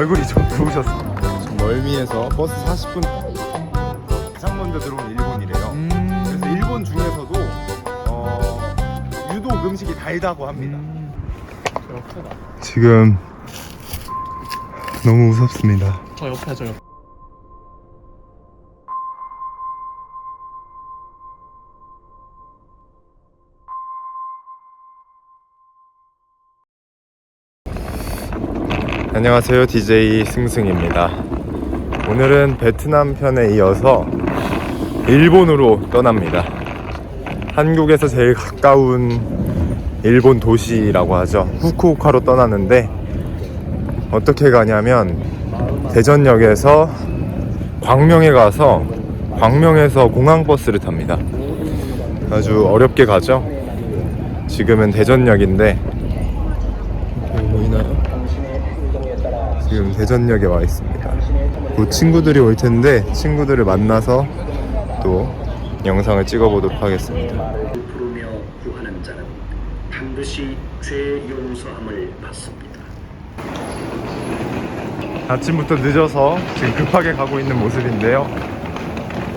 얼굴이 좀 부으셨어. 지금 멀미에서 버스 40분 가장 먼저 들어온 일본이래요. 그래서 일본 중에서도 어, 유독 음식이 달다고 합니다. 그렇구나. 지금 너무 무섭습니다. 저 옆에 저 옆에. 안녕하세요. DJ 승승입니다. 오늘은 베트남 편에 이어서 일본으로 떠납니다. 한국에서 제일 가까운 일본 도시라고 하죠. 후쿠오카로 떠나는데 어떻게 가냐면 대전역에서 광명에 가서 광명에서 공항버스를 탑니다. 아주 어렵게 가죠. 지금은 대전역인데 지금 대전역에 와 있습니다. 곧 친구들이 올 텐데 친구들을 만나서 또 영상을 찍어보도록 하겠습니다. 부르며 구하는 자는 반드시 죄 용서함을 받습니다. 아침부터 늦어서 지금 급하게 가고 있는 모습인데요.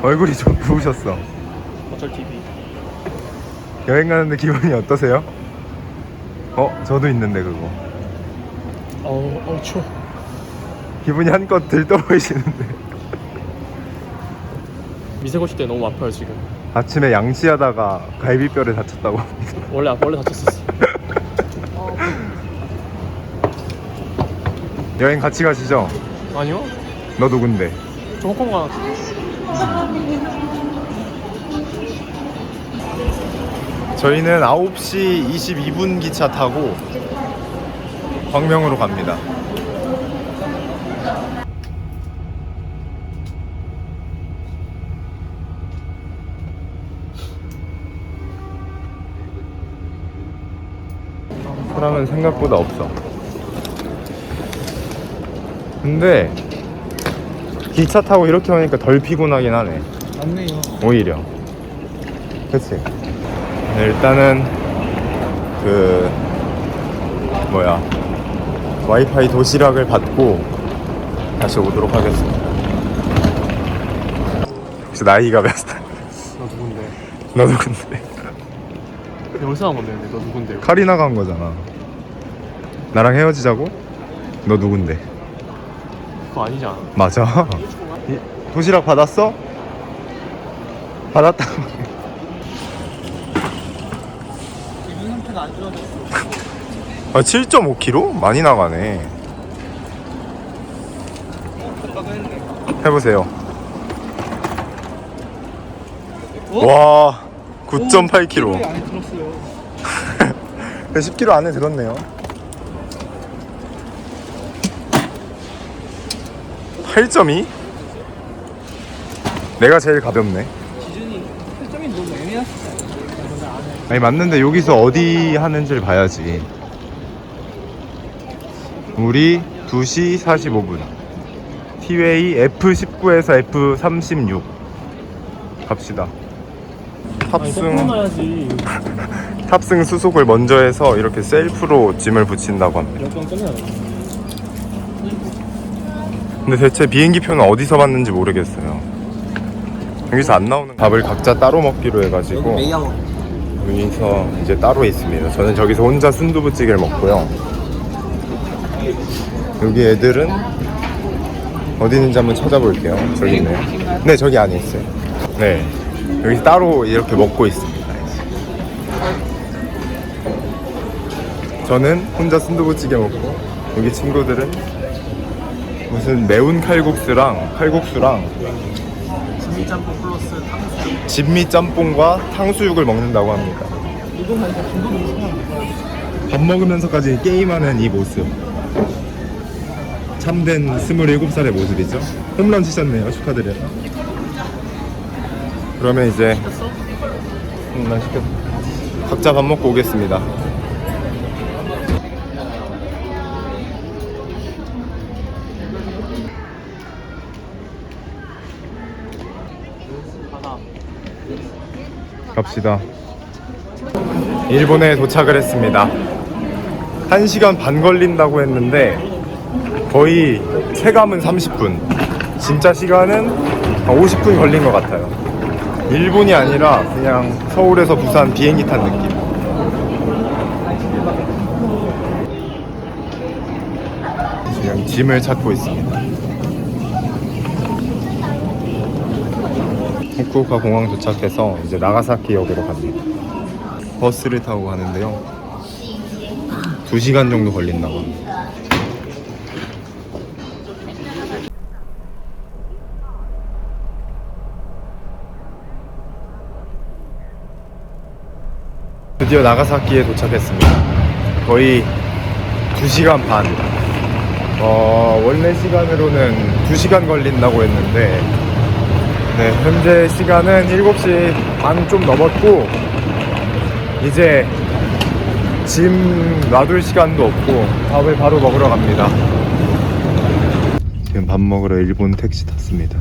얼굴이 좀 부으셨어. 어쩔 TV. 여행 가는데 기분이 어떠세요? 어, 저도 있는데 그거. 어우 어우 추워. 기분이 한껏 들떠 보이시는데. 미세고시 때 너무 아파요 지금. 아침에 양치하다가 갈비뼈를 다쳤다고 합니다. 원래 아- 원래 다쳤었어. 여행 같이 가시죠? 아니요? 너 누군데? 저 홍콩 가. 저희는 9시 22분 기차 타고 광명으로 갑니다. 사람은 생각보다 없어. 근데 기차 타고 이렇게 오니까 덜 피곤하긴 하네. 맞네요. 오히려. 그치? 네, 일단은 그 뭐야 와이파이 도시락을 받고 다시 오도록 하겠습니다. 혹시 나이가 몇 살? 너 누군데? 너 누군데? 근데 어디서 나온 건데 너 누군데요? 카리나 간 거잖아. 나랑 헤어지자고? 너 누군데? 그거 아니지 않아? 맞아. 이- 도시락 받았어? 받았다고. 기분 상태가 안 좋아졌어. 아, 7.5kg? 많이 나가네. 해보세요. 와, 9.8kg. 안에 들었어요. 10kg 안에 들었네요. 8.2? 내가 제일 가볍네. 기준이 1점이 너무 안 해. 아니 맞는데 여기서 어디 하는지를 봐야지. 우리 2시 45분. 티웨이 F19에서 F36 갑시다. 탑승 끊어야지. 탑승 수속을 먼저 해서 이렇게 셀프로 짐을 붙인다고 합니다. 몇번 끊어야 돼. 근데 대체 비행기 표는 어디서 봤는지 모르겠어요. 여기서 안 나오는 밥을 각자 따로 먹기로 해가지고 여기서 이제 따로 있습니다. 저는 저기서 혼자 순두부찌개를 먹고요. 여기 애들은 어디 있는지 한번 찾아볼게요. 저기 있네요. 네, 저기 안에 있어요. 네, 여기 따로 이렇게 먹고 있습니다. 저는 혼자 순두부찌개 먹고 여기 친구들은 무슨 매운 칼국수랑 칼국수랑 진미 짬뽕 플러스 탕수육. 진미 짬뽕과 탕수육을 먹는다고 합니다. 이거. 밥 먹으면서까지 게임하는 이 모습. 참된 27살의 모습이죠. 홈런 치셨네요. 축하드려요. 그러면 이제 응, 난 시켰어. 각자 밥 먹고 오겠습니다. 갑시다. 일본에 도착을 했습니다. 1시간 반 걸린다고 했는데 거의 체감은 30분 진짜 시간은 한 50분 걸린 것 같아요 일본이 아니라 그냥 서울에서 부산 비행기 탄 느낌 지금 짐을 찾고 있습니다 후쿠오카 공항 도착해서 이제 나가사키역으로 갑니다 버스를 타고 가는데요 2시간 정도 걸린다고 합니다 드디어 나가사키에 도착했습니다. 거의 2시간 반. 어, 원래 시간으로는 2시간 걸린다고 했는데, 네, 현재 시간은 7시 반 좀 넘었고 이제 짐 놔둘 시간도 없고 밥을 바로 먹으러 갑니다. 지금 밥 먹으러 일본 택시 탔습니다.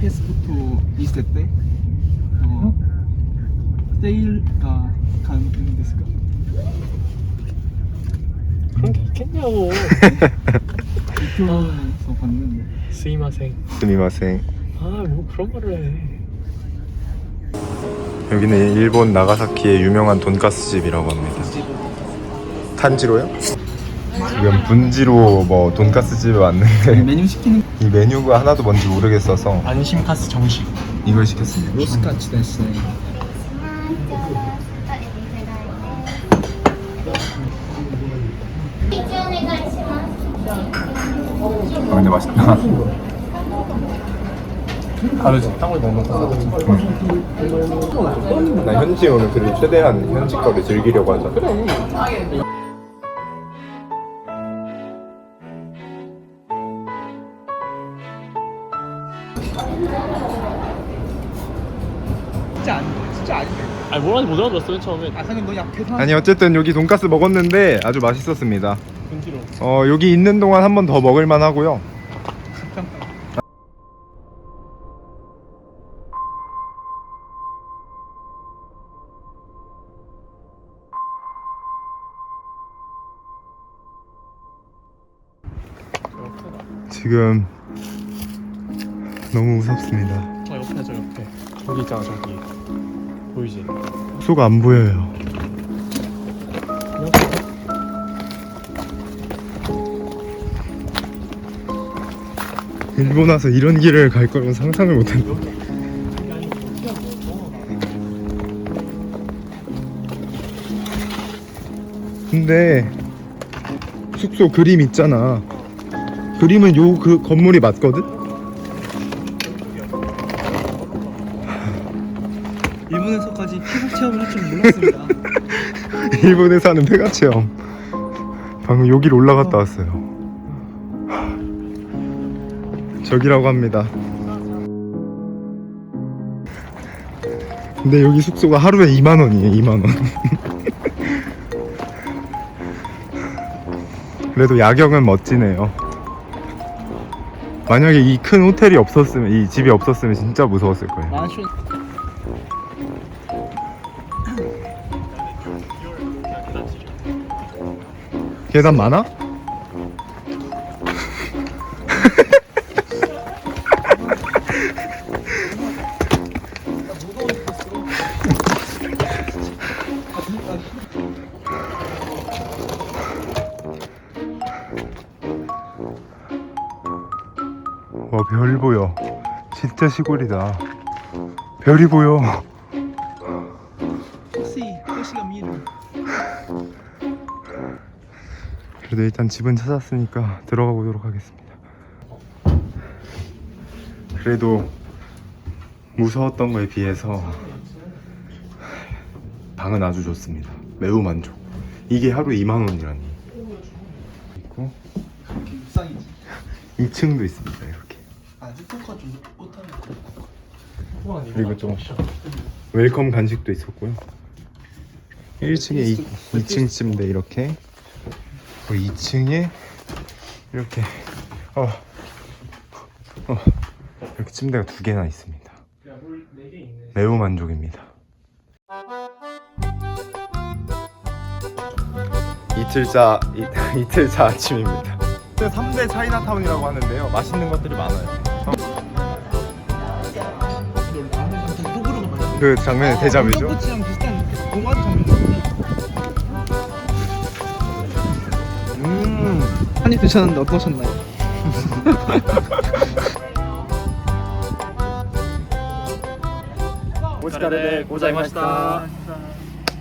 패스포트 있을 때 어, 세일가 아, 가능데스까 그런 게 있겠냐고. 유튜브에서 봤는데. 스미마생 스미마생 아 뭐 그런 말을 해. 여기는 일본 나가사키의 유명한 돈가스 집이라고 합니다. 탄지로요? 지금 분지로 뭐 돈가스 집에 왔는데 메뉴 시키는 이 메뉴가 하나도 뭔지 모르겠어서 안심카스 정식. 이걸 시켰습니다. 로스카츠 됐어요. 근데 맛있다. 다르지. 땅을 먹는 거. 나 현지 오늘 그래도 최대한 현지 거를 즐기려고 하잖아. 진짜 아닌데 진짜 아닌데 아니 뭐라는지 못 알아들었어 맨 처음에. 아 상현 너 약해서 아니 어쨌든 여기 돈가스 먹었는데 아주 맛있었습니다. 분지로. 어 여기 있는 동안 한 번 더 먹을 만 하고요. 지금 너무 무섭습니다. 저 옆에 저 옆에. 저기 있잖아 저기. 보이지? 숙소가 안 보여요. 일본 와서 이런 길을 갈 거라고 상상을 못했네. 근데 숙소 그림 있잖아. 그림은 요 그 건물이 맞거든? 일본에서까지 피부 체험을 할 줄 몰랐습니다 일본에 사는 폐가 체험. 방금 여기로 올라갔다 왔어요. 저기라고 합니다. 근데 여기 숙소가 하루에 2만 원이에요. 2만 원. 그래도 야경은 멋지네요. 만약에 이 큰 호텔이 없었으면 이 집이 없었으면 진짜 무서웠을 거예요. 만션 계단 많아? 진짜 시골이다. 별이 보여. 미는 그래도 일단 집은 찾았으니까 들어가 보도록 하겠습니다. 그래도 무서웠던 거에 비해서 방은 아주 좋습니다. 매우 만족. 이게 하루 2만 원이라니. 있고 비싸이지 2층도 있습니다. 이렇게. 똑같이 못하는 그리고 좀 웰컴 간식도 있었고요. 1층에 2, 2층 침대 이렇게 그리고 2층에 이렇게 어, 어, 이렇게 침대가 두 개나 있습니다. 매우 만족입니다. 이틀차 이, 이틀차 아침입니다. 3대 차이나타운이라고 하는데요. 맛있는 것들이 많아요. 그 장면이 아, 대자뷰죠? 꽃이랑 비슷한 동화도 장면이거든요. 음. 많이 드셨는데 어떠셨나요? 오지가레 고자 했습니다